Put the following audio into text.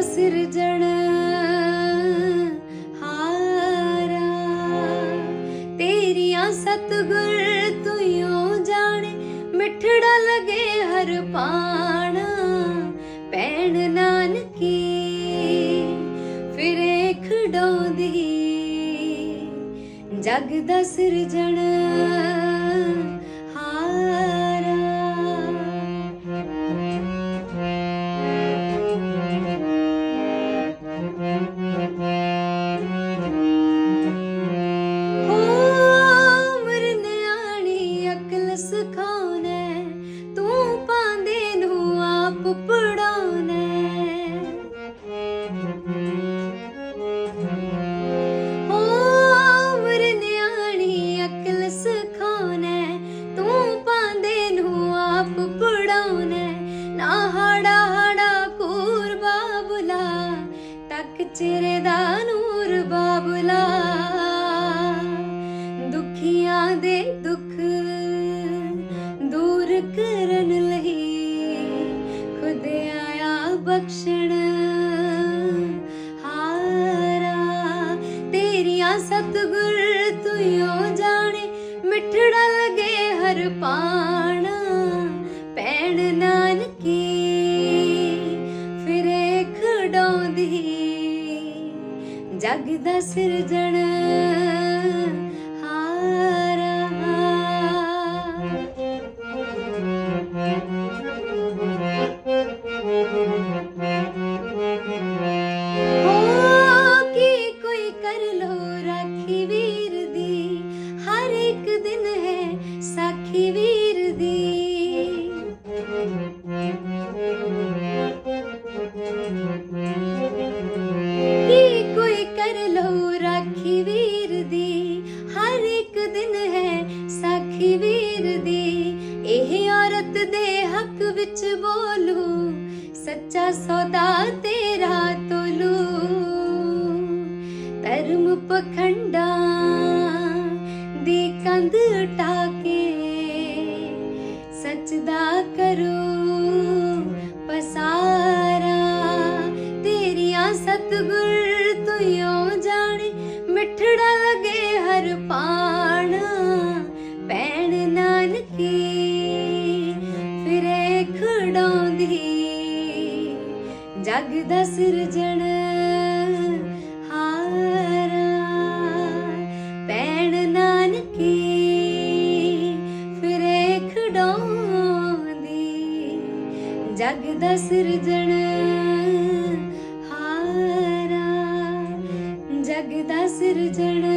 ਸਿਰਜਣ ਹਾਰਾ। ਤੇਰੀਆਂ ਸਤਗੁਰ ਤੁਈਓ ਜਾਣੇ, ਮਿੱਠੜਾ ਲਗੇ ਹਰ ਪਾਣਾ। ਪੈਣ ਨਾਨਕੀ, ਫਿਰੇ ਖਡਾਉਂਦੀ ਜਗ ਦਾ ਸਿਰਜਣ ਪੜਾਉਣੇ ਨਾ ਹੜਾ ਹੜਾ ਕੂਰ ਬਾਬੁਲਾ, ਤੱਕ ਚਿਹਰੇ ਦਾ ਨੂਰ ਬਾਬੁਲਾ। ਦੁਖੀਆਂ ਦੇ ਦੁੱਖ ਦੂਰ ਕਰਨ ਲਈ ਖੁਦ ਆਇਆ ਬਖਸ਼ਣ। ਹਾਰਾ, ਤੇਰੀਆਂ ਸਤਗੁਰ ਤੁਈਓ ਜਾਣੇ, ਮਿੱਠੜਾ ਲਗੇ ਹਰ ਪਾਣਾ। ਪੈਣ ਨਾਨਕੀ ਫਿਰੇ ਖਡਾਉਂਦੀ ਜਗ ਦਾ ਸਿਰਜਣ। ਸਾਖੀ ਵੀਰ ਦੀ, ਇਹ ਔਰਤ ਦੇ ਹੱਕ ਵਿੱਚ ਬੋਲੂ, ਸੱਚਾ ਸੌਦਾ ਤੇਰਾ ਤੋਲੂ। ਧਰਮ ਪਖੰਡਾ ਦੀ ਕੰਧ ਟਾਕੇ ਸੱਚ ਦਾ ਕਰੋ। ਖੜਾਉਂਦੀ ਜਗ ਦਾ ਸਿਰਜਣ ਹਾਰਾ। ਪੈਣ ਨਾਨਕੀ ਫਿਰੇ ਖਡਾਉਂਦੀ ਜਗ ਦਾ ਸਿਰਜਣ ਹਾਰਾ। ਜਗ ਦਾ ਸਿਰਜਣ